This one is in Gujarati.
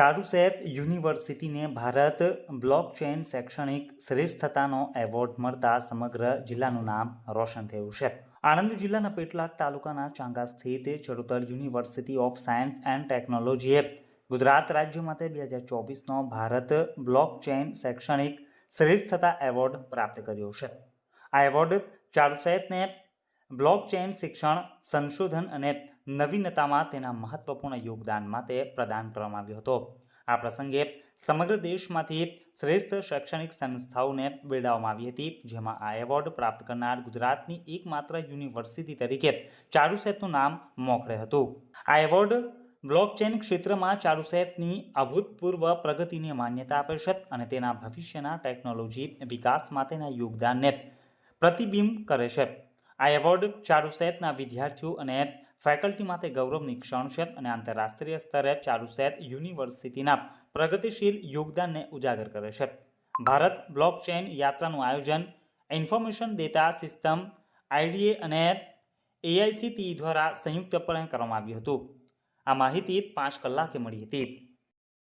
ચારુસેત યુનિવર્સિટીને ભારત બ્લોકચેન શૈક્ષણિક શ્રેષ્ઠતાનો એવોર્ડ મળતા સમગ્ર જિલ્લાનું નામ રોશન થયું છે. આણંદ જિલ્લાના પેટલાદ તાલુકાના ચાંગા સ્થિત Charotar university of science and ટેકનોલોજીએ Gujarat રાજ્ય માટે બે હજાર ચોવીસનો ભારત બ્લોકચેન શૈક્ષણિક શ્રેષ્ઠતા એવોર્ડ પ્રાપ્ત કર્યો છે. આ એવોર્ડ ચારુસેતને બ્લોકચેન શિક્ષણ, સંશોધન અને નવીનતામાં તેના મહત્વપૂર્ણ યોગદાન માટે પ્રદાન કરવામાં આવ્યો હતો. આ પ્રસંગે સમગ્ર દેશમાંથી શ્રેષ્ઠ શૈક્ષણિક સંસ્થાઓને બિરદાવવામાં આવી હતી, જેમાં આ એવોર્ડ પ્રાપ્ત કરનાર ગુજરાતની એકમાત્ર યુનિવર્સિટી તરીકે ચારુસેતનું નામ મોખરે હતું. આ એવોર્ડ બ્લોકચેન ક્ષેત્રમાં ચારુસેતની અભૂતપૂર્વ પ્રગતિને માન્યતા આપે છે અને તેના ભવિષ્યના ટેકનોલોજી વિકાસ માટેના યોગદાનને પ્રતિબિંબ કરે છે. આ એવોર્ડ ચારુસેતના વિદ્યાર્થીઓ અને ફેકલ્ટી માટે ગૌરવની ક્ષણ છે અને આંતરરાષ્ટ્રીય સ્તરે ચારુસેત યુનિવર્સિટીના પ્રગતિશીલ યોગદાનને ઉજાગર કરે છે. ભારત બ્લોકચેન યાત્રાનું આયોજન ઇન્ફોર્મેશન ડેટા સિસ્ટમ આઈડીએ અને એઆઈસીટી દ્વારા સંયુક્તપણે કરવામાં આવ્યું હતું. આ માહિતી પાંચ કલાકે મળી હતી.